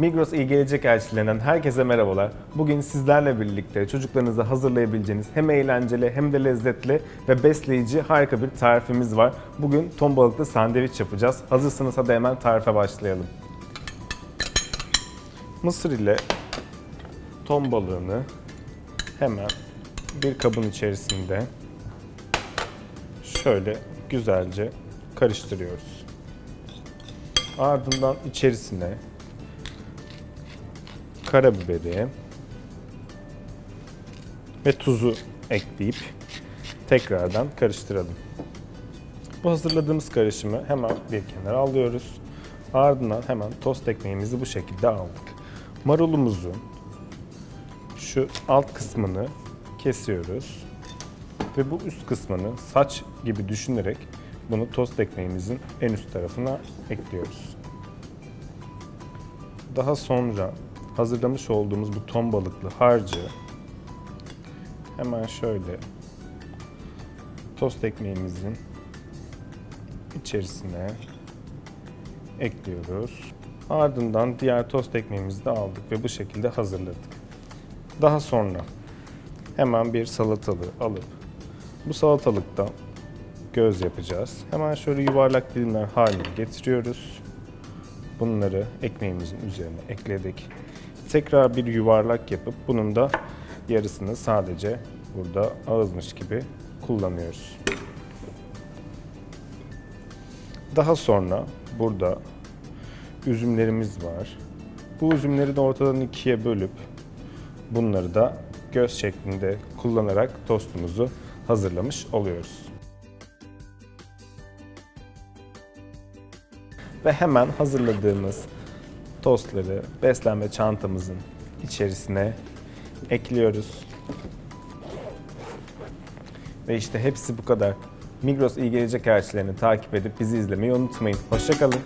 Migros İyi Gelecek Elçilerinden herkese merhabalar. Bugün sizlerle birlikte çocuklarınıza hazırlayabileceğiniz hem eğlenceli hem de lezzetli ve besleyici harika bir tarifimiz var. Bugün ton balıklı sandviç yapacağız. Hazırsınız hadi hemen tarife başlayalım. Mısır ile ton balığını hemen bir kabın içerisinde şöyle güzelce karıştırıyoruz. Ardından içerisine karabiberi ve tuzu ekleyip tekrardan karıştıralım. Bu hazırladığımız karışımı hemen bir kenara alıyoruz. Ardından hemen tost ekmeğimizi bu şekilde aldık. Marulumuzun şu alt kısmını kesiyoruz ve bu üst kısmını saç gibi düşünerek bunu tost ekmeğimizin en üst tarafına ekliyoruz. Daha sonra hazırlamış olduğumuz bu ton balıklı harcı hemen şöyle tost ekmeğimizin içerisine ekliyoruz. Ardından diğer tost ekmeğimizi de aldık ve bu şekilde hazırladık. Daha sonra hemen bir salatalığı alıp bu salatalıkta göz yapacağız. Hemen şöyle yuvarlak dilimler haline getiriyoruz. Bunları ekmeğimizin üzerine ekledik. Tekrar bir yuvarlak yapıp bunun da yarısını sadece burada ağızmış gibi kullanıyoruz. Daha sonra burada üzümlerimiz var. Bu üzümleri de ortadan ikiye bölüp bunları da göz şeklinde kullanarak tostumuzu hazırlamış oluyoruz. Ve hemen hazırladığımız tostları beslenme çantamızın içerisine ekliyoruz. Ve işte hepsi bu kadar. Migros iyi gelecek elçilerini takip edip bizi izlemeyi unutmayın. Hoşçakalın.